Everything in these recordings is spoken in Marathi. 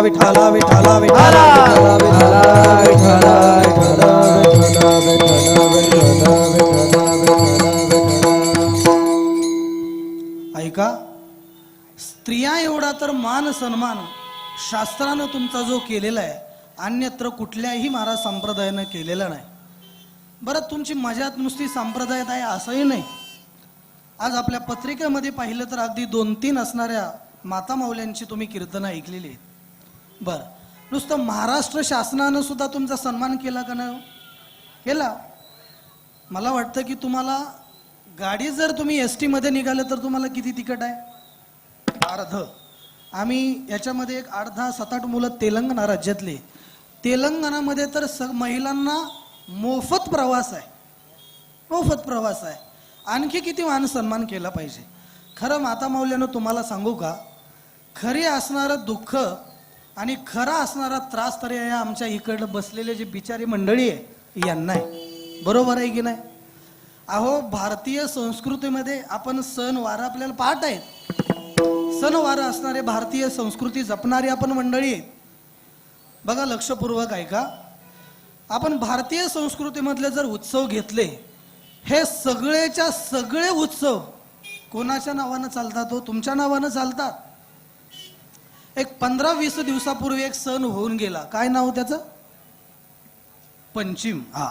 विठाला विठाला विठाला विठाला विठाला विठाला ऐका स्त्रिया एवढा तर मान सन्मान शास्त्रानं तुमचा जो केलेला आहे अन्यत्र कुठल्याही महाराज संप्रदायानं केलेला नाही. बरं तुमची मजात नुसती संप्रदायात आहे असंही नाही. आज आपल्या पत्रिकेमध्ये पाहिलं तर अगदी दोन तीन असणाऱ्या माता माऊल्यांची तुम्ही कीर्तनं ऐकलेली आहेत. बरं. नुसतं महाराष्ट्र शासनानं सुद्धा तुमचा सन्मान केला का नाही हो? केला. मला वाटतं की तुम्हाला गाडी जर तुम्ही एस टीमध्ये निघालं तर तुम्हाला किती तिकट आहे? अर्ध. आम्ही याच्यामध्ये एक आठ दहा सात आठ मुलं तेलंगणा राज्यातले. तेलंगणामध्ये तर स महिलांना मोफत प्रवास आहे. मोफत प्रवास आहे. आणखी किती मान सन्मान केला पाहिजे? खरं माता माऊल्यानं तुम्हाला सांगू का? खरी असणारं दुःख आणि खरा असणारा त्रास तर या आमच्या इकडलं बसलेले जे बिचारी मंडळी आहे यांना आहे. बरोबर आहे की नाही? अहो भारतीय संस्कृतीमध्ये आपण सण वार आपल्याला पाहत आहेत. सणवार असणारे भारतीय संस्कृती जपणारी आपण मंडळी आहेत. बघा लक्षपूर्वक ऐका. आपण भारतीय संस्कृतीमधले जर उत्सव घेतले हे सगळेच्या सगळे उत्सव कोणाच्या नावानं चालतात हो? तुमच्या नावानं चालतात. एक पंधरा वीस दिवसापूर्वी एक सण होऊन गेला. काय नाव त्याचं? पंचिम. हा.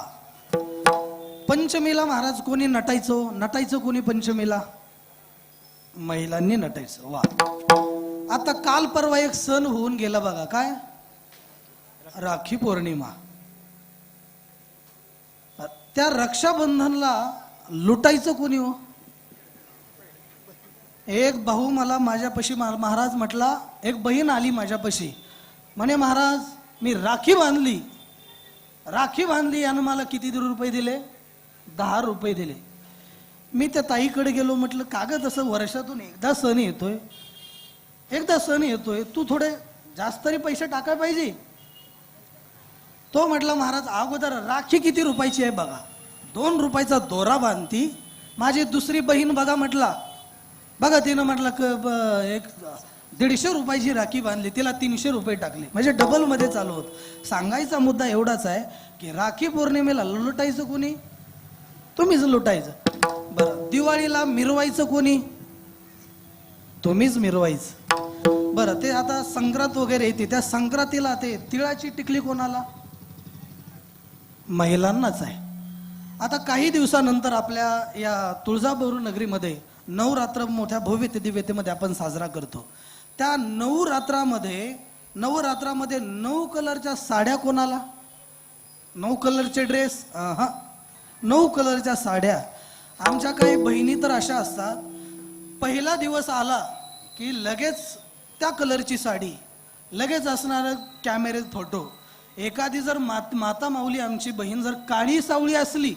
पंचमीला महाराज कोणी नटायचं? नटायचं कोणी पंचमीला? महिलांनी नटायचं. वा. आता काल परवा एक सण होऊन गेला बघा. काय? राखी पौर्णिमा. त्या रक्षाबंधनला लुटायचं कोणी हो? एक भाऊ मला माझ्यापाशी महा- महाराज म्हटला एक बहीण आली माझ्यापाशी. म्हणे महाराज मी राखी बांधली. राखी बांधली यानं मला किती रुपये दिले? दहा रुपये दिले. मी त्या ताईकडे गेलो म्हटलं कागद असं वर्षातून एकदा सण येतोय. एकदा सण येतोय तू थोडे जास्त तरी पैसे टाकाय पाहिजे. तो म्हटला महाराज अगोदर राखी किती रुपयाची आहे बघा. दोन रुपयाचा दोरा बांधती. माझी दुसरी बहीण बघा म्हटला. बघा तिनं म्हटलं क एक दीडशे रुपयाची राखी बांधली तिला तीनशे रुपये टाकले. म्हणजे डबलमध्ये चालू होत. सांगायचा मुद्दा एवढाच आहे की राखी पौर्णिमेला लुटायचं कोणी? तुम्हीच लुटायचं. बरं दिवाळीला मिरवायचं कोणी? तुम्हीच मिरवायचं. बरं ते आता संक्रांत वगैरे येते. त्या संक्रांतीला ते तिळाची टिकली कोणाला? महिलांनाच आहे. आता काही दिवसानंतर आपल्या या तुळजापूर नगरीमध्ये नवरात्र मोठ्या भव्य दिव्यतेमध्ये आपण साजरा करतो. त्या नऊ रात्रामध्ये नवरात्रामध्ये नऊ कलरच्या साड्या कोणाला? नऊ कलरचे ड्रेस? हा नऊ कलरच्या साड्या. आमच्या काही बहिणी तर अशा असतात पहिला दिवस आला की लगेच त्या कलरची साडी लगेच असणारं कॅमेरे फोटो एखादी जर मात माता माऊली आमची बहीण जर काळी सावळी असली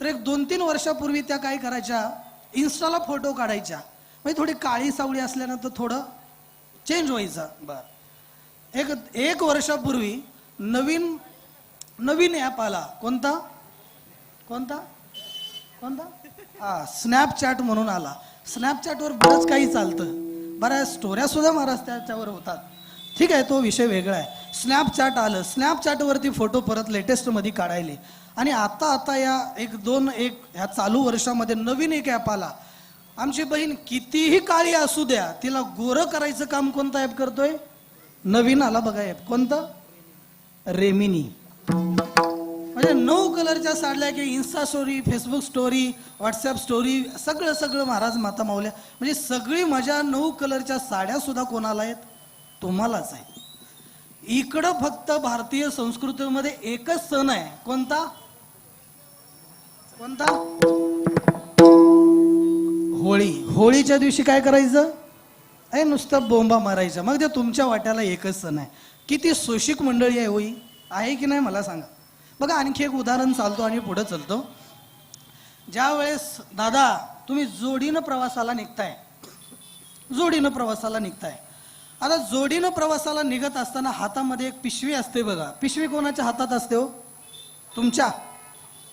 तर एक दोन तीन वर्षापूर्वी त्या काय करायच्या? इन्स्टाला फोटो काढायच्या. म्हणजे थोडी काळी सावळी असल्यानंतर थोडं चेंज व्हायचा. बर. एक एक वर्षापूर्वी नवीन नवीन ॲप आला. कोणता? कोणता? कोणता? हा स्नॅपचॅट म्हणून आला. स्नॅपचॅटवर बरंच काही चालतं. बऱ्याच स्टोऱ्या सुद्धा महाराज त्याच्यावर होतात. ठीक आहे तो विषय वेगळा आहे. स्नॅपचॅट आलं. स्नॅपचॅटवरती फोटो परत लेटेस्टमध्ये काढायले. आणि आता आता या एक दोन एक ह्या चालू वर्षामध्ये नवीन एक ॲप आला. आमची बहीण कितीही काळी असू द्या तिला गोरं करायचं काम कोणता ॲप करतोय? नवीन आला बघा ॲप कोणतं? रेमिनी म्हणजे नऊ कलरच्या साडल्या की insta story Facebook story WhatsApp story सगळं सगळं महाराज माता माऊल्या. म्हणजे सगळी मजा नऊ कलरच्या साड्या सुद्धा कोणाला आहेत? तुम्हालाच आहे इकडं फक्त भारतीय संस्कृतीमध्ये एकच सण आहे. कोणता? कोणता? होळी. होळीच्या दिवशी काय करायचं? आहे नुसतं बोंबा मारायचं. मग ते तुमच्या वाट्याला एकच सण आहे. किती सुशिक मंडळी आहे होई आहे की नाही मला सांगा. बघा आणखी एक उदाहरण चालतो आणि पुढे चालतो. ज्या वेळेस दादा तुम्ही जोडीनं प्रवासाला निघताय. जोडीनं प्रवासाला निघताय. आता जोडीनं प्रवासाला निघत असताना हातामध्ये एक पिशवी असते बघा. पिशवी कोणाच्या हातात असते हो? तुमच्या?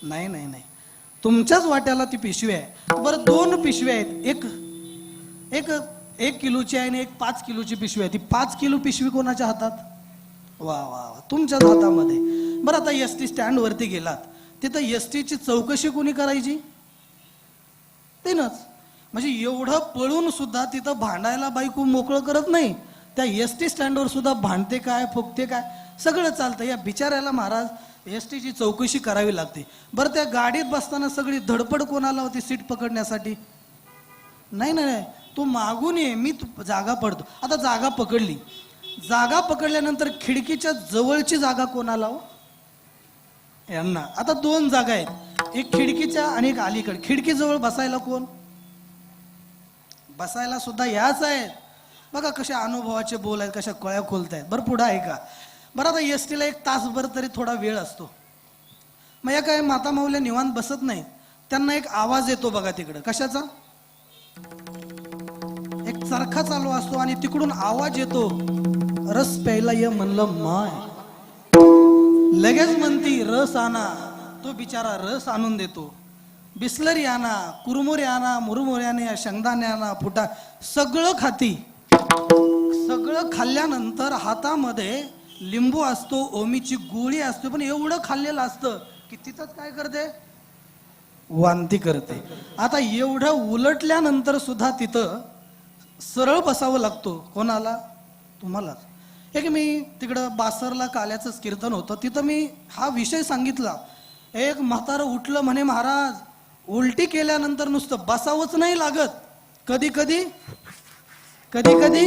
नाही नाही नाही. तुमच्याच वाट्याला ती पिशवी आहे. बरं दोन पिशव्या आहेत. एक एक एक किलोची आहे आणि एक पाच किलोची पिशवी आहे. ती पाच किलो पिशवी कोणाच्या हातात? वा वा वा. तुमच्याच हातामध्ये. बरं आता एस टी स्टँडवरती गेलात. तिथं एस टीची चौकशी कोणी करायची? तेनच. म्हणजे एवढं पळून सुद्धा तिथं भांडायला बायको मोकळं करत नाही. त्या एस टी स्टँडवर सुद्धा भांडते काय फुकते काय? सगळं चालतं. या बिचाऱ्याला महाराज एस टीची चौकशी करावी लागते. बरं त्या गाडीत बसताना सगळी धडपड कोणाला होती सीट पकडण्यासाठी? नाही नाही नाही. तू मागून ये मी जागा पडतो. आता जागा पकडली. जागा पकडल्यानंतर खिडकीच्या जवळची जागा कोणाला हो? यांना. आता दोन जागा आहेत. एक खिडकीच्या आणि एक अलीकडे. खिडकीजवळ बसायला कोण? बसायला सुद्धा याच आहेत. बघा कशा अनुभवाचे बोल आहेत कशा कळ्या खोलत आहेत बरं पुढं आहे का बरं आता एस टीला एक तासभर तरी थोडा वेळ असतो. मग या काय माता माऊल्या निवांत बसत नाही त्यांना एक आवाज येतो बघा तिकडं. कशाचा? एक चरखा चालू असतो आणि तिकडून आवाज येतो रस प्यायला ये म्हणलं माय. लगेच म्हणती रस आणा. तो बिचारा रस आणून देतो. बिस्लरी आणा कुरमुरे आणा मुरमुऱ्याने शेंगदाणे आणा फुटा सगळं खाती. सगळं खाल्ल्यानंतर हातामध्ये लिंबू असतो ओमीची गोळी असते पण एवढं खाल्लेलं असतं की तिथंच काय करते? वांती करते. आता एवढं उलटल्यानंतर सुद्धा तिथं सरळ बसावं लागतो. कोणाला? तुम्हालाच एक मी तिकडं बासरला काल्याचंच कीर्तन होतं. तिथं मी हा विषय सांगितला. एक म्हातारं उठलं म्हणे महाराज उलटी केल्यानंतर नुसतं बसावंच नाही लागत. कधी कधी? कधी कधी?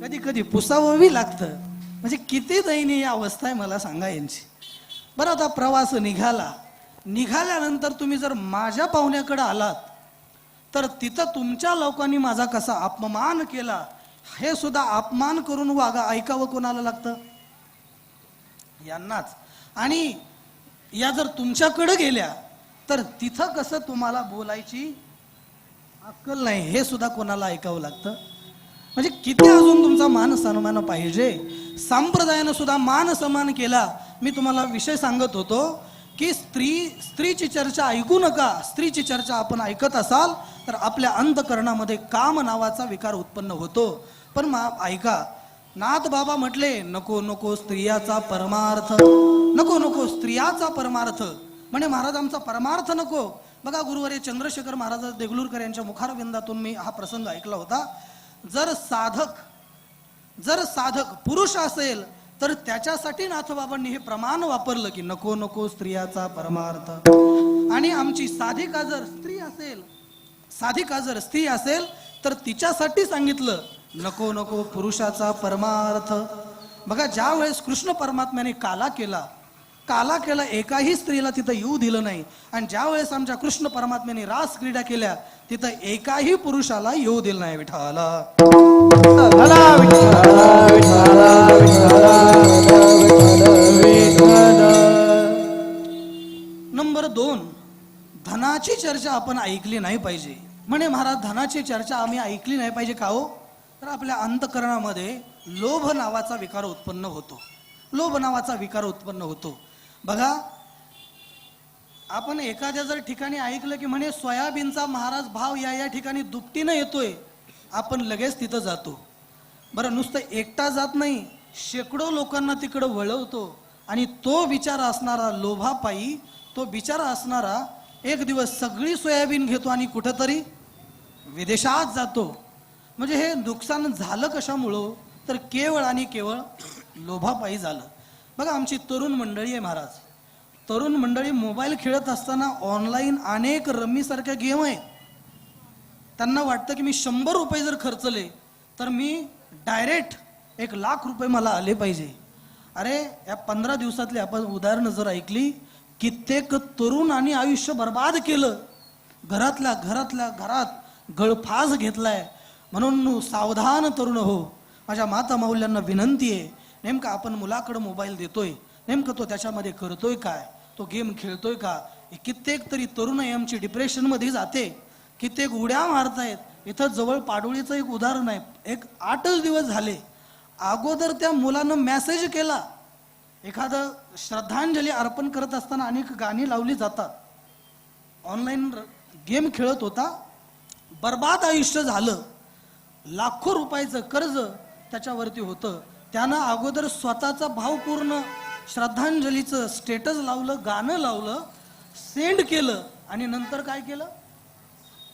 कधी कधी? पुसावंही लागतं. म्हणजे किती दयनीय अवस्था आहे मला सांगा यांची. बरं आता प्रवास निघाला. निघाल्यानंतर तुम्ही जर माझ्या पाहुण्याकडे आलात तर तिथं तुमच्या लोकांनी माझा कसा अपमान केला हे सुद्धा अपमान करून वागा ऐकावं कोणाला लागतं? यांनाच. आणि या जर तुमच्याकडे गेल्या तर तिथं कसं तुम्हाला बोलायची अक्कल नाही हे सुद्धा कोणाला ऐकावं लागतं? म्हणजे किती अजून तुमचा मान सन्मान पाहिजे? संप्रदायानं सुद्धा मान सन्मान केला. मी तुम्हाला विषय सांगत होतो की स्त्री स्त्रीची चर्चा ऐकू नका. स्त्रीची चर्चा आपण ऐकत असाल तर आपल्या अंतकरणामध्ये काम नावाचा विकार उत्पन्न होतो. पण मा ऐका नाथ बाबा म्हटले नको नको स्त्रियाचा परमार्थ नको नको स्त्रियाचा परमार्थ. म्हणे महाराज आमचा परमार्थ नको. बघा गुरुवारी चंद्रशेखर महाराज देगलूरकर यांच्या मुखारविंदातून मी हा प्रसंग ऐकला होता. जर साधक जर साधक पुरुष असेल तर त्याच्यासाठी नाथबाबांनी हे प्रमाण वापरलं की नको नको स्त्रियाचा परमार्थ. आणि आमची साधिका जर स्त्री असेल साधिका जर स्त्री असेल तर तिच्यासाठी सांगितलं नको नको पुरुषाचा परमार्थ. बघा ज्या वेळेस कृष्ण परमात्म्याने काला केला काला केला एकाही स्त्रीला तिथं येऊ दिलं नाही. आणि ज्या वेळेस आमच्या कृष्ण परमात्म्याने रास क्रीडा केल्या तिथं एकाही पुरुषाला येऊ दिलं नाही विठाला नंबर दोन धनाची चर्चा आपण ऐकली नाही पाहिजे. म्हणे महाराज धनाची चर्चा आम्ही ऐकली नाही पाहिजे का हो? तर आपल्या अंतकरणामध्ये लोभ नावाचा विकार उत्पन्न होतो. लोभ नावाचा विकार उत्पन्न होतो. बघा आपण एखाद्या जर ठिकाणी ऐकलं की म्हणे सोयाबीनचा महाराज भाव या या ठिकाणी दुपटीनं येतोय आपण लगेच तिथं जातो. बरं नुसतं एकटा जात नाही शेकडो लोकांना तिकडं वळवतो आणि तो विचार असणारा लोभापायी तो विचार असणारा एक दिवस सगळी सोयाबीन घेतो आणि कुठंतरी विदेशात जातो. म्हणजे हे नुकसान झालं कशामुळं? तर केवळ आणि केवळ लोभापायी झालं. बघा आमची तरुण मंडळी आहे महाराज. तरुण मंडळी मोबाईल खेळत असताना ऑनलाईन अनेक रम्मीसारख्या गेम आहेत. त्यांना वाटतं की मी शंभर रुपये जर खर्चले तर मी डायरेक्ट एक लाख रुपये मला आले पाहिजे. अरे या पंधरा दिवसातली आपण उदाहरणं जर ऐकली कित्येक तरुण आणि आयुष्य बर्बाद केलं. घरातल्या घरातल्या घरात गळफास घेतलाय. म्हणून सावधान तरुण हो. माझ्या माता माऊल्यांना विनंती आहे नेमका आपण मुलाकडं मोबाईल देतोय नेमकं तो त्याच्यामध्ये करतोय काय तो गेम खेळतोय का? कित्येक तरी तरुण आमची डिप्रेशनमध्ये जाते. कित्येक उड्या मारतायत. इथं जवळ पाडोळीचं एक उदाहरण आहे. एक आठच दिवस झाले. अगोदर त्या मुलानं मेसेज केला. एखादं श्रद्धांजली अर्पण करत असताना अनेक गाणी लावली जातात. ऑनलाईन गेम खेळत होता. बर्बाद आयुष्य झालं. लाखो रुपयाचं कर्ज त्याच्यावरती होतं. त्यानं अगोदर स्वतःचा भावपूर्ण श्रद्धांजलीचं स्टेटस लावलं गाणं लावलं सेंड केलं आणि नंतर काय केलं?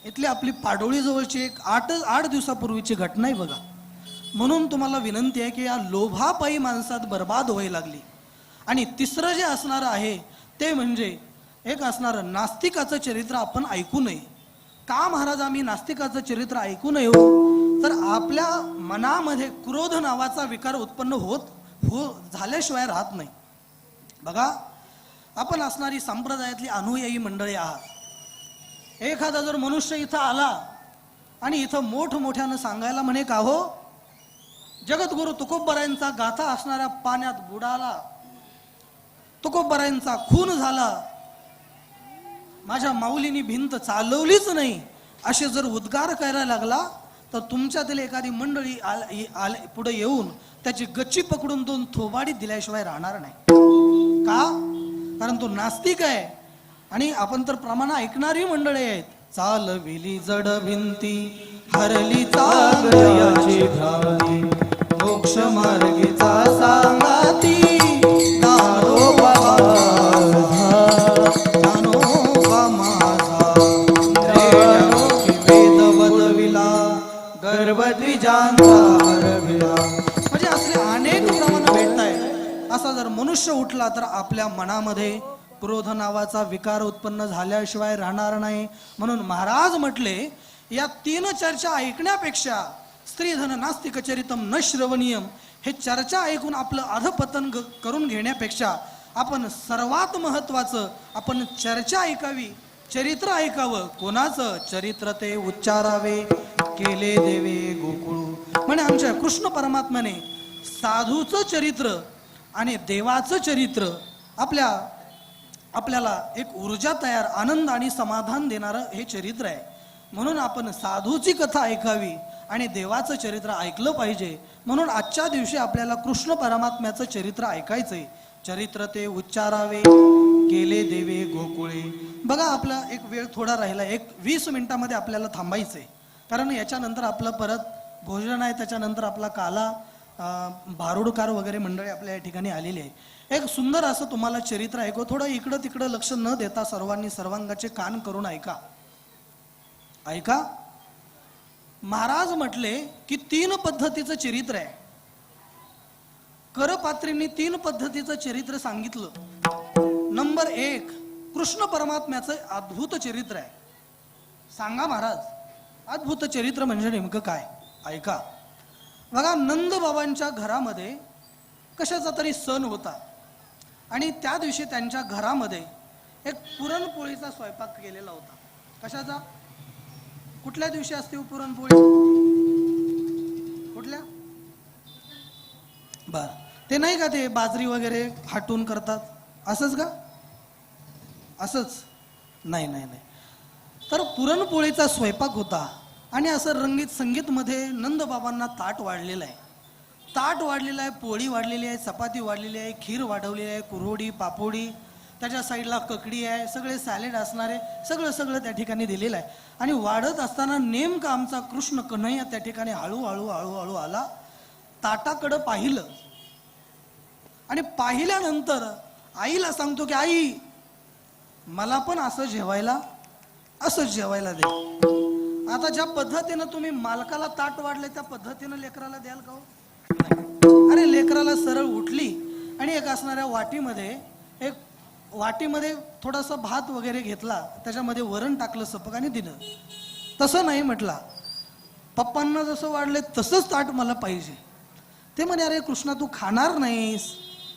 इथली आपली पाडोळी जवळची एक आठ आठ दिवसापूर्वीची घटना आहे बघा. म्हणून तुम्हाला विनंती आहे की या लोभापायी माणसात बर्बाद व्हायला लागली. आणि तिसरं जे असणारं आहे ते म्हणजे एक असणारं नास्तिकाचं चरित्र आपण ऐकू नये. का महाराज आम्ही नास्तिकाचं चरित्र ऐकू नये हो? तर आपल्या मनामध्ये क्रोध नावाचा विकार उत्पन्न होत हो झाल्याशिवाय राहत नाही. बघा आपण असणारी संप्रदायातली अनुयायी मंडळी आहात. एखादा जर मनुष्य इथं आला आणि इथं मोठमोठ्यानं सांगायला म्हणे का हो जगद्गुरु तुकोबरायांचा गाथा असणाऱ्या पाण्यात बुडाला तुकोबरायांचा खून झाला माझ्या माऊलीनी भिंत चालवलीच नाही असे जर उद्गार करायला लागला तर तुमच्यातील एखादी मंडळी आल- आल आले पुढे येऊन त्याची गच्ची पकडून दोन थोबाडी दिल्याशिवाय राहणार नाही. का? कारण तो नास्तिक आहे. आणि आपण तर प्रमाण ऐकणारी मंडळी आहेत. चालविली जड भिंती हरली चाल मोक्ष मार्गीचा आपल्या मनामध्ये क्रोध नावाचा विकार उत्पन्न झाल्याशिवाय राहणार नाही. म्हणून महाराज म्हटले या तीन चर्चा ऐकण्यापेक्षा स्त्रीधन नास्तिक चरितम न श्रवणीयम हे चर्चा ऐकून आपलं अधपतन करून घेण्यापेक्षा आपण सर्वात महत्वाचं आपण चर्चा ऐकावी चरित्र ऐकावं. कोणाचं? चरित्र ते उच्चारावे. केले देवे गोकुळू. म्हणे आमच्या कृष्ण परमात्म्याने साधूचं चरित्र आणि देवाचं चरित्र आपल्या आपल्याला एक ऊर्जा तयार आनंद आणि समाधान देणारं हे चरित्र आहे. म्हणून आपण साधूची कथा ऐकावी आणि देवाचं चरित्र ऐकलं पाहिजे. म्हणून आजच्या दिवशी आपल्याला कृष्ण परमात्म्याचं चरित्र ऐकायचंय. चरित्र ते उच्चारावे केले देवे गोकुळे. बघा आपला एक वेळ थोडा राहिला एक वीस मिनिटामध्ये आपल्याला थांबायचंय. कारण याच्यानंतर आपलं परत भोजन आहे त्याच्यानंतर आपला काला भारुडकार वगैरे मंडळी आपल्या या ठिकाणी आलेली आहे. एक सुंदर असं तुम्हाला चरित्र ऐकू थोडं इकडं तिकडं लक्ष न देता सर्वांनी सर्वांगाचे कान करून ऐका. ऐका. महाराज म्हटले की तीन पद्धतीचं चरित्र आहे. करपात्रींनी तीन पद्धतीचं चरित्र सांगितलं. नंबर एक कृष्ण परमात्म्याचं अद्भुत चरित्र आहे. सांगा महाराज अद्भुत चरित्र म्हणजे नेमकं काय? ऐका. बघा नंद बाबांच्या घरामध्ये कशाचा तरी सण होता. आणि त्या दिवशी त्यांच्या घरामध्ये एक पुरणपोळीचा स्वयंपाक केलेला होता. कशाचा? कुठल्या दिवशी असते हो पुरणपोळी? कुठल्या? बर. ते नाही का ते बाजरी वगैरे हाटून करतात? असंच का? असंच? नाही नाही नाही. तर पुरणपोळीचा स्वयंपाक होता आणि असं रंगीत संगीतमध्ये नंदबाबांना ताट वाढलेलं आहे. ताट वाढलेलं आहे पोळी वाढलेली आहे चपाती वाढलेली आहे खीर वाढवलेली आहे कुरवडी पापोडी त्याच्या साईडला ककडी आहे सगळे सॅलेड असणारे सगळं सगळं त्या ठिकाणी दिलेलं आहे. आणि वाढत असताना नेमका आमचा कृष्ण कन्हैया त्या ठिकाणी हळूहळू हळूहळू आला. ताटाकडं पाहिलं. आणि पाहिल्यानंतर आईला सांगतो की आई मला पण असं जेवायला असं जेवायला दे. आता ज्या पद्धतीनं तुम्ही मालकाला ताट वाढले त्या पद्धतीनं लेकराला द्याल का हो? अरे लेकराला सरळ उठली आणि एक असणाऱ्या वाटीमध्ये एक वाटीमध्ये थोडासा भात वगैरे घेतला. त्याच्यामध्ये वरण टाकलं सपक आणि दिलं. तसं नाही म्हटला. पप्पांना जसं वाढले तसंच ताट मला पाहिजे. ते म्हणे अरे कृष्णा तू खाणार नाहीस.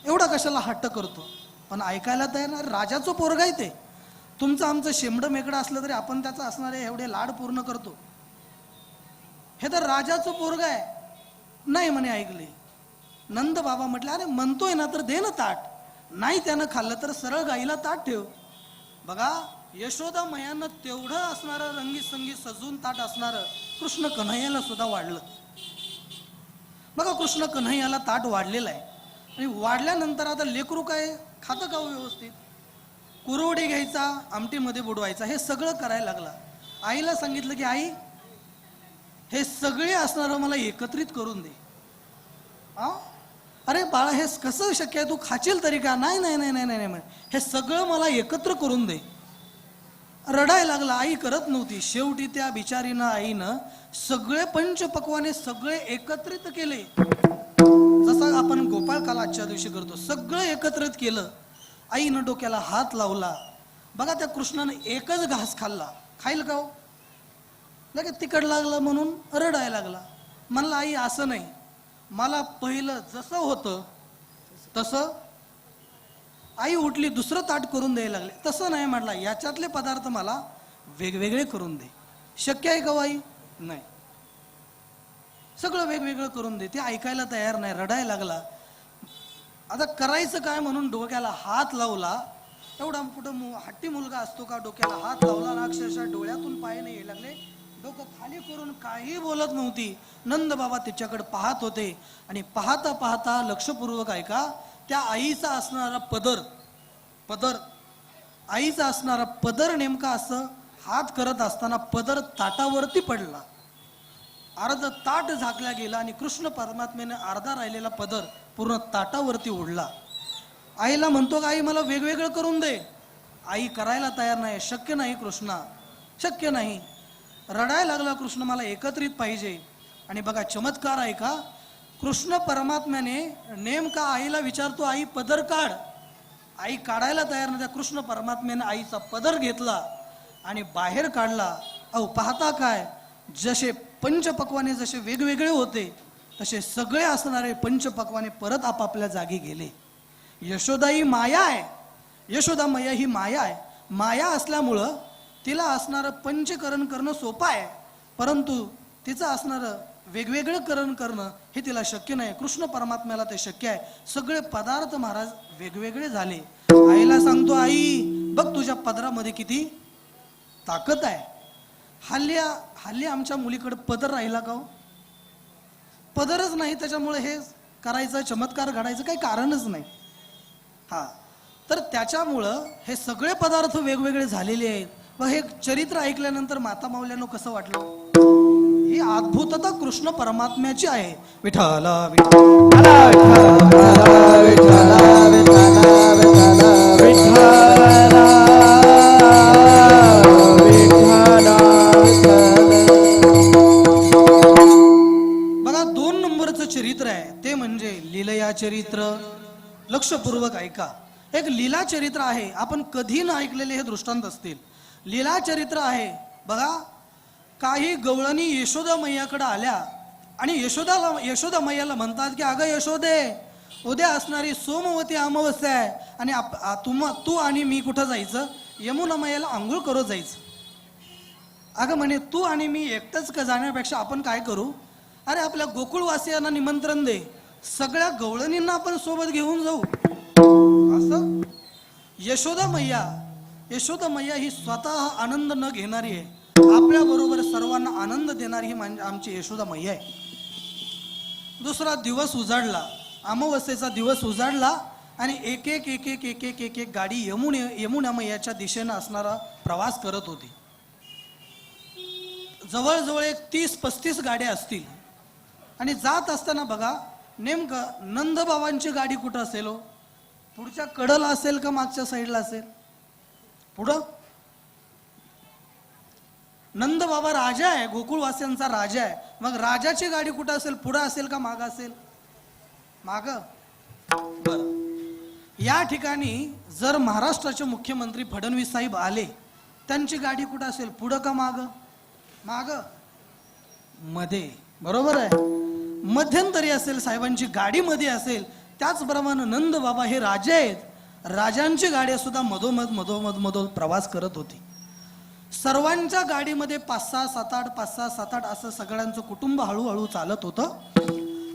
एवढा कशाला हट्ट करतो? पण ऐकायला तयार नाही राजाचं पोरग आहे ते. तुमचं आमचं शेमडं मेकडं असलं तरी आपण त्याचं असणारे एवढे लाड पूर्ण करतो. हे तर राजाचं पोरग आहे. नाही म्हणे ऐकले. नंद बाबा म्हटलं अरे म्हणतोय ना तर दे ना ताट. नाही त्यानं खाल्लं तर सरळ गाईला ताट ठेव. बघा यशोदा मयानं तेवढं असणारं रंगीत संगीत सजून ताट असणारं कृष्ण कन्हैयाला सुद्धा वाढलं. बघा कृष्ण कन्हैयाला ताट वाढलेलं आहे. आणि वाढल्यानंतर आता लेकरू काय खातं का हो व्यवस्थित? कुरवडी घ्यायचा आमटीमध्ये बुडवायचा हे सगळं करायला लागला. आईला सांगितलं की आई हे सगळे असणारं मला एकत्रित करून दे. आ? अरे बाळा हे कसं शक्य आहे? तू खाचील तरी का? नाही नाही नाही नाही नाही नाही. हे सगळं मला एकत्र करून दे. रडायला लागला आई करत नव्हती. शेवटी त्या बिचारीनं आईनं सगळे पंचपक्वाने सगळे एकत्रित केले. जसं आपण गोपाळकाला आजच्या दिवशी करतो सगळं एकत्रित केलं. आईनं डोक्याला हात लावला. बघा त्या कृष्णानं एकच घास खाल्ला. खाईल का हो? लगेच तिकड लागलं म्हणून रडायला लागला. म्हणला आई असं नाही. मला पहिलं जसं होतं तसं आई उठली दुसरं ताट करून द्यायला लागले. तसं नाही म्हटला. याच्यातले पदार्थ मला वेगवेगळे करून दे. शक्य आहे का हो आई? नाही. सगळं वेगवेगळं करून दे. ते ऐकायला तयार नाही. रडायला लागला. आता करायचं काय? म्हणून डोक्याला हात लावला. एवढा कुठं मु हट्टी मुलगा असतो का? डोक्याला हात लावला ना अक्षरशः डोळ्यातून पाय नाही यायला लागले. डोकं खाली करून काही बोलत नव्हती. नंद बाबा तिच्याकडे पाहत होते. आणि पाहता पाहता लक्षपूर्वक ऐका त्या आईचा असणारा पदर पदर आईचा असणारा पदर नेमका असं हात करत असताना पदर ताटावरती पडला. अर्ध ताट झाकला गेला आणि कृष्ण परमात्म्याने अर्धा राहिलेला पदर पूर्ण ताटावरती ओढला. आईला म्हणतो का आई मला वेगवेगळं करून दे. आई करायला तयार नाही. शक्य नाही कृष्णा. शक्य नाही. रडायला लागला कृष्ण मला एकत्रित पाहिजे. आणि बघा चमत्कार आहे का? कृष्ण परमात्म्याने नेमका आईला विचारतो आई पदर काढ. आई काढायला तयार नाही कृष्ण परमात्म्याने आईचा पदर घेतला आणि बाहेर काढला. अहो पाहता काय? जसे पंचपक्वाने जसे वेगवेगळे होते तसे सगळे असणारे पंचपक्वाने परत आपापल्या जागी गेले. यशोदा ही माया आहे. यशोदा मैया ही माया आहे. माया असल्यामुळं तिला असणारं पंचकरण करणं सोपं आहे परंतु तिचं असणारं वेगवेगळं करण करणं हे तिला शक्य नाही. कृष्ण परमात्म्याला ते शक्य आहे. सगळे पदार्थ महाराज वेगवेगळे झाले. आईला सांगतो आई बघ तुझ्या पदरामध्ये किती ताकद आहे. हल्ली हल्ली आमच्या मुलीकडे पदर राहिला का हो? पदरच नाही त्याच्यामुळे हे करायचं चमत्कार घडायचं काही कारणच नाही. हा. तर त्याच्यामुळं हे सगळे पदार्थ वेगवेगळे झालेले आहेत. मग हे चरित्र ऐकल्यानंतर माता माऊल्यानं कसं वाटलं? ही अद्भुतता कृष्ण परमात्म्याची आहे. विठाला बघा दोन नंबरचं चरित्र आहे. ते म्हणजे लिलया चरित्र. लक्षपूर्वक ऐका. एक लीला चरित्र आहे. आपण कधी न ऐकलेले हे दृष्टांत असतील. लीला चरित्र आहे. बघा काही गवळणी यशोदा मैयाकडे आल्या आणि यशोदाला यशोदा मैयाला म्हणतात की अगं यशोदे उद्या असणारी सोमवती अमावस्या आहे आणि आप- तुम तू आणि मी कुठं जायचं? यमुना मैयाला आंघोळ करत जायचं. अगं म्हणे तू आणि मी एकटंच का जाण्यापेक्षा आपण काय करू? अरे आपल्या गोकुळवासियांना निमंत्रण दे. सगळ्या गवळणींना आपण सोबत घेऊन जाऊ. असं यशोदा मैया यशोदा मैया ही स्वतः आनंद न घेणारी आहे. आपल्या बरोबर सर्वांना आनंद देणारी ही म्हणजे आमची यशोदा मैया आहे. दुसरा दिवस उजाडला अमावस्येचा दिवस उजाडला आणि एक एक एक एक एक एक एक एक गाडी यमुने यमुना मैयाच्या दिशेनं असणारा प्रवास करत होती. जवळजवळ एक तीस पस्तीस गाड्या असतील. आणि जात असताना बघा नेमकं नंदबाबांची गाडी कुठं असेल हो? पुढच्या कडला असेल का मागच्या साईडला असेल? पुढं? नंदबाबा राजा आहे गोकुळवासियांचा राजा आहे. मग राजाची गाडी कुठं असेल? पुढं असेल का मागं असेल? माग? बर. या ठिकाणी जर महाराष्ट्राचे मुख्यमंत्री फडणवीस साहेब आले त्यांची गाडी कुठं असेल? पुढं का माग? माग? मध्ये. बरोबर आहे? मध्यंतरी असेल साहेबांची गाडी मध्ये असेल. त्याचप्रमाणे नंद बाबा हे राजे आहेत. राजांची गाडी सुद्धा मधोमध मधोमध मधोमध प्रवास करत होती. सर्वांच्या गाडीमध्ये पाच सहा सात आठ पाच सहा सात आठ असं सगळ्यांचं कुटुंब हळूहळू चालत होतं.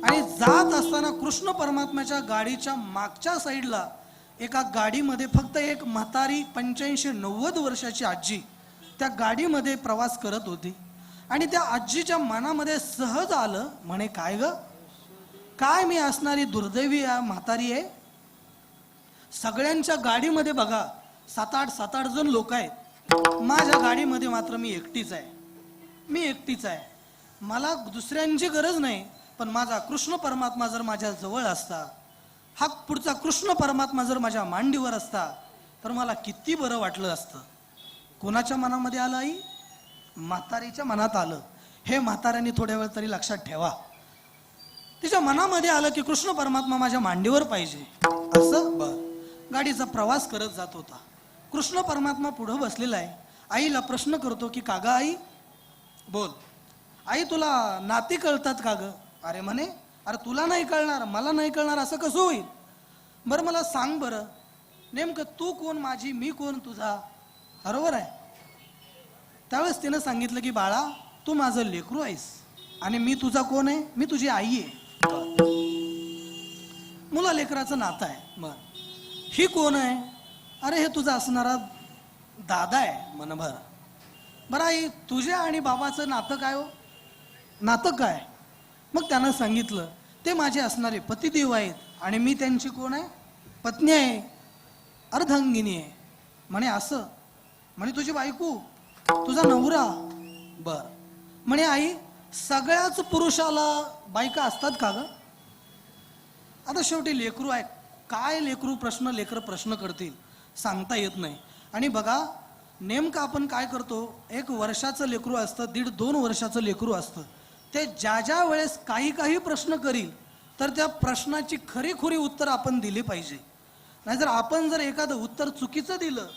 आणि जात असताना कृष्ण परमात्म्याच्या गाडीच्या मागच्या साईडला एका गाडीमध्ये फक्त एक म्हातारी पंच्याऐंशी नव्वद वर्षाची आजी त्या गाडीमध्ये प्रवास करत होती. आणि त्या आजीच्या मनामध्ये सहज आलं म्हणे काय ग? काय मी असणारी दुर्दैवी या म्हातारी आहे? सगळ्यांच्या गाडीमध्ये बघा सात आठ सात आठ जण लोक आहेत. माझ्या गाडीमध्ये मात्र मी एकटीच आहे. मी एकटीच आहे. मला दुसऱ्यांची गरज नाही पण माझा कृष्ण परमात्मा जर माझ्या जवळ असता हा पुढचा कृष्ण परमात्मा जर माझ्या मांडीवर असता तर मला किती बरं वाटलं असतं. कोणाच्या मनामध्ये आलं आई? म्हातारीच्या मनात आलं. हे म्हाताऱ्यांनी थोड्या वेळ तरी लक्षात ठेवा. तिच्या मनामध्ये आलं की कृष्ण परमात्मा माझ्या मांडीवर पाहिजे. असं? बरं. गाडीचा प्रवास करत जात होता. कृष्ण परमात्मा पुढं बसलेला आहे. आईला प्रश्न करतो की कागा आई? बोल. आई तुला नाती कळतात का ग? अरे म्हणे. अरे तुला नाही कळणार मला नाही कळणार असं कसं होईल? बरं मला सांग बरं. नेमकं तू कोण माझी मी कोण तुझा? बरोबर आहे. त्यावेळेस तिनं सांगितलं की बाळा तू माझं लेकरू आहेस आणि मी तुझा कोण आहे? मी तुझी आई आहे. मुला लेकराचं नातं आहे. बर. ही कोण आहे? अरे हे तुझा असणारा दादा आहे मनभर. बरं आई तुझ्या आणि बाबाचं नातं काय हो? नातं काय? मग त्यानं सांगितलं ते माझे असणारे पतिदेव आहेत आणि मी त्यांची कोण आहे? पत्नी आहे. अर्धांगिनी आहे. म्हणे असं? म्हणे तुझी बायको? तुझा नवरा? बर. म्हणे आई सगळ्याच पुरुषाला बायका असतात का ग? आता शेवटी लेकरू आहेत. काय लेकरू प्रश्न लेकर प्रश्न करतील सांगता येत नाही. आणि बघा नेमकं आपण काय करतो? एक वर्षाचं लेकरू असतं दीड दोन वर्षाचं लेकरू असतं. ते ज्या ज्या वेळेस काही काही प्रश्न करील तर त्या प्रश्नाची खरीखुरी उत्तर आपण दिली पाहिजे. नाहीतर आपण जर एखादं उत्तर चुकीचं दिलं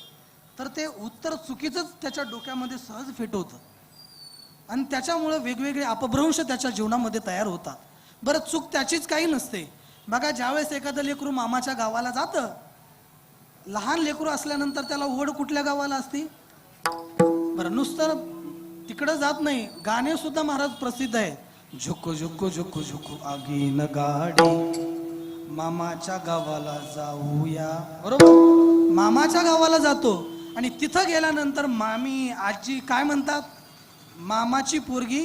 तर ते उत्तर चुकीचंच त्याच्या डोक्यामध्ये सहज फिट होतं. आणि त्याच्यामुळं वेगवेगळे अपभ्रंश त्याच्या जीवनामध्ये तयार होतात. बरं चूक त्याचीच काही नसते. बघा ज्यावेळेस एखादं लेकरू मामाच्या गावाला जातं लहान लेकरू असल्यानंतर त्याला ओढ कुठल्या गावाला असती? बरं नुसतं तिकडं जात नाही. गाणे सुद्धा महाराज प्रसिद्ध आहे झुकू झुकू झुकू झुको आगीन गाडी. मामाच्या गावाला जाऊया. बरोबर? मामाच्या गावाला जातो. आणि तिथं गेल्यानंतर मामी आजी काय म्हणतात? मामाची पोरगी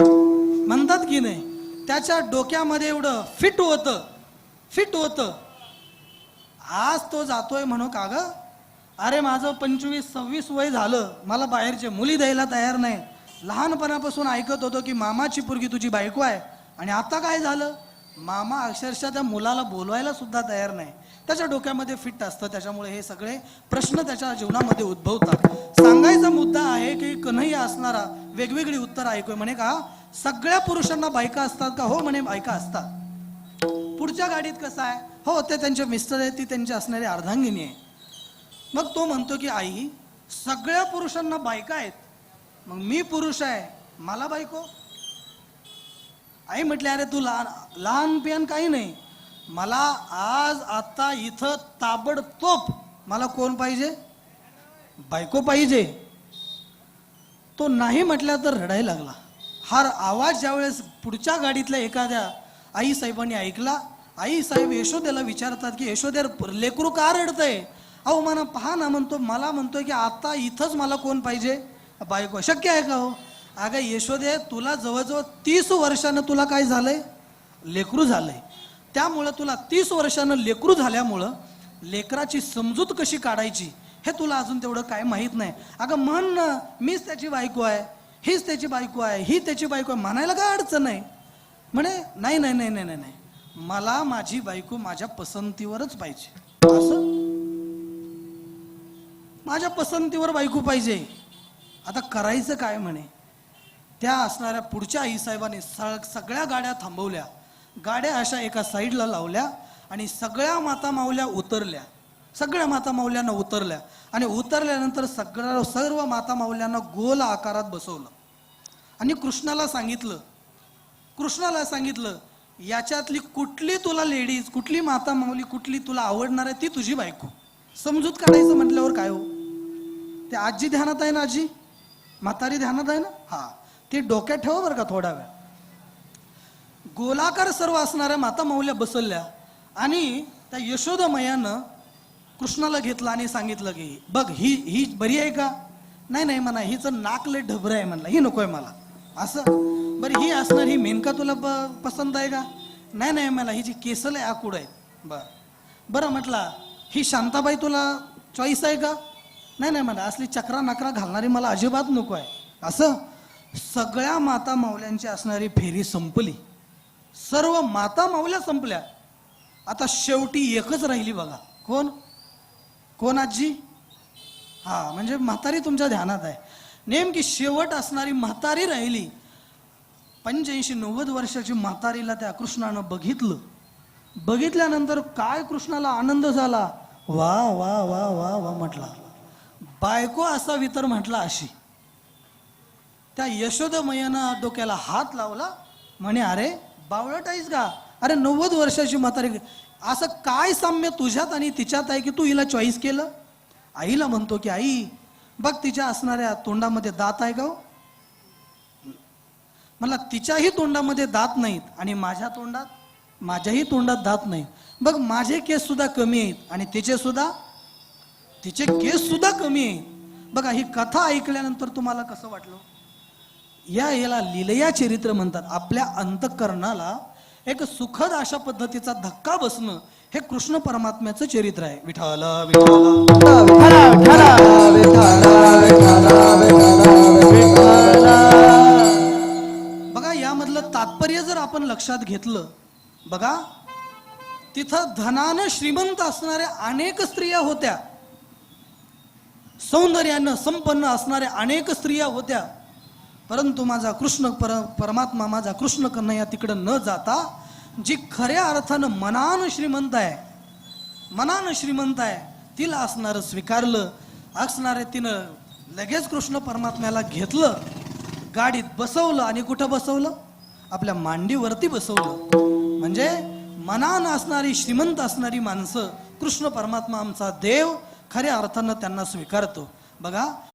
म्हणतात की नाही? त्याच्या डोक्यामध्ये एवढं फिट होतं फिट होतं. आज तो जातोय म्हणू का ग? अरे माझं पंचवीस सव्वीस वय झालं. मला बाहेरचे मुली द्यायला तयार नाही. लहानपणापासून ऐकत होतो की मामाची पोरगी तुझी बायको आहे. आणि आता काय झालं? मामा अक्षरशः त्या मुलाला बोलवायला सुद्धा तयार नाही. त्याच्या डोक्यामध्ये फिट असतं. त्याच्यामुळे हे सगळे प्रश्न त्याच्या जीवनामध्ये उद्भवतात. सांगायचा मुद्दा आहे की कन्हैया असणारा वेगवेगळी उत्तर ऐकूय. म्हणे का सगळ्या पुरुषांना बायका असतात का? हो म्हणे बायका असतात. पुढच्या गाडीत कसं आहे? हो ते त्यांचे मिस्टर आहेत ती त्यांची असणारी अर्धांगिनी आहे. मग तो म्हणतो की आई सगळ्या पुरुषांना बायका आहेत. मग मी पुरुष आहे. मला बायको? आई म्हटले अरे तू लहान लहान पियान काही नाही. मला आज आता इथं ताबडतोब मला कोण पाहिजे? बायको पाहिजे. तो नाही म्हटला तर रडायला लागला. हा आवाज ज्यावेळेस पुढच्या गाडीतल्या एखाद्या आई साहेबांनी ऐकला आई साहेब यशोदेला विचारतात की यशोदे लेकरू का रडतंय? अहो म्हणा पहा ना म्हणतो मला म्हणतोय की आता इथंच मला कोण पाहिजे? बायको शक्य आहे का हो? अगं यशोदे तुला जवळजवळ तीस वर्षानं तुला काय झालंय? लेकरू झालंय. त्यामुळं तुला तीस वर्षानं लेकरू झाल्यामुळं लेकराची समजूत कशी काढायची हे तुला अजून तेवढं काय माहीत नाही. अगं म्हण ना मीच त्याची बायको आहे. हीच त्याची बायको आहे ही त्याची बायको आहे. म्हणायला काय अडचण नाही. म्हणे नाही नाही नाही नाही नाही नाही. मला माझी बायको माझ्या पसंतीवरच पाहिजे. असं? माझ्या पसंतीवर बायको पाहिजे. आता करायचं काय म्हणे? त्या असणाऱ्या पुढच्या आईसाहेबांनी सगळ्या गाड्या थांबवल्या. गाड्या अशा एका साईडला लावल्या आणि सगळ्या माता माऊल्या उतरल्या. सगळ्या माता माऊल्यांना उतरल्या. आणि उतरल्यानंतर सगळ्या सर्व माता माऊल्यांना गोल आकारात बसवलं. आणि कृष्णाला सांगितलं कृष्णाला सांगितलं याच्यातली कुठली तुला लेडीज कुठली माता माऊली कुठली तुला आवडणार आहे ती तुझी बायको. समजूत काढायचं म्हटल्यावर काय हो? ते आजी ध्यानात आहे ना आजी? म्हातारी ध्यानात आहे ना? हा. ते डोक्यात ठेवा बरं का थोडा वेळ. गोलाकार सर्व असणाऱ्या माता माऊल्या बसवल्या आणि त्या यशोदमयानं कृष्णाला घेतलं आणि सांगितलं की बघ ही ही बरी आहे का? नाही नाही म्हणा हिचं नाक लय ढबरं आहे म्हणला. ही नको आहे मला. असं? बरं ही असणार ही मेनका तुला ब पसंत आहे का? नाही नाही मला हि जी केसल आहे आकूड आहेत. बर. बरं म्हटला ही शांताबाई तुला चॉईस आहे का? नाही नाही मला असली चक्रा नकरा घालणारी मला अजिबात नको आहे. असं? सगळ्या माता माऊल्यांची असणारी फेरी संपली. सर्व माता माऊल्या संपल्या. आता शेवटी एकच राहिली बघा. कोण? कोण आजी? हा म्हणजे म्हातारी तुमच्या ध्यानात आहे. नेमकी शेवट असणारी म्हातारी राहिली. पंच्याऐंशी नव्वद वर्षाची म्हातारीला त्या कृष्णानं बघितलं. बघितल्यानंतर काय कृष्णाला आनंद झाला? वा वा वा वा वा म्हटला. बायको असावी तर म्हटला अशी. त्या यशोदमयनं डोक्याला हात लावला. म्हणे अरे बावळट आहेस का? अरे नव्वद वर्षाची म्हातारी. असं काय साम्य तुझ्यात आणि तिच्यात आहे की तू हिला चॉईस केलं? आईला म्हणतो की आई बघ तिच्या असणाऱ्या तोंडामध्ये दात आहे गाव मला तिच्याही तोंडामध्ये दात नाहीत आणि माझ्या तोंडात माझ्याही तोंडात दात नाहीत. बघ माझे केस सुद्धा कमी आहेत आणि तिचे सुद्धा तिचे केस सुद्धा कमी आहेत. बघा ही कथा ऐकल्यानंतर तुम्हाला कसं वाटलं? या याला लिलया चरित्र म्हणतात. आपल्या अंतकरणाला एक सुखद अशा पद्धतीचा धक्का बसणं हे कृष्ण परमात्म्याचं चरित्र आहे विठाल बघा यामधलं तात्पर्य जर आपण लक्षात घेतलं बघा तिथं धनानं श्रीमंत असणाऱ्या अनेक स्त्रिया होत्या सौंदर्यानं संपन्न असणाऱ्या अनेक स्त्रिया होत्या परंतु माझा कृष्ण पर परमात्मा माझा कृष्ण कन्हैया तिकडं न जाता जी खऱ्या अर्थानं मनानं श्रीमंत आहे मनानं श्रीमंत आहे तिला असणारं स्वीकारलं असणारे तिनं लगेच कृष्ण परमात्म्याला घेतलं गाडीत बसवलं आणि कुठं बसवलं? आपल्या मांडीवरती बसवलं. म्हणजे मनानं असणारी श्रीमंत असणारी माणसं कृष्ण परमात्मा आमचा देव खऱ्या अर्थानं त्यांना स्वीकारतो. बघा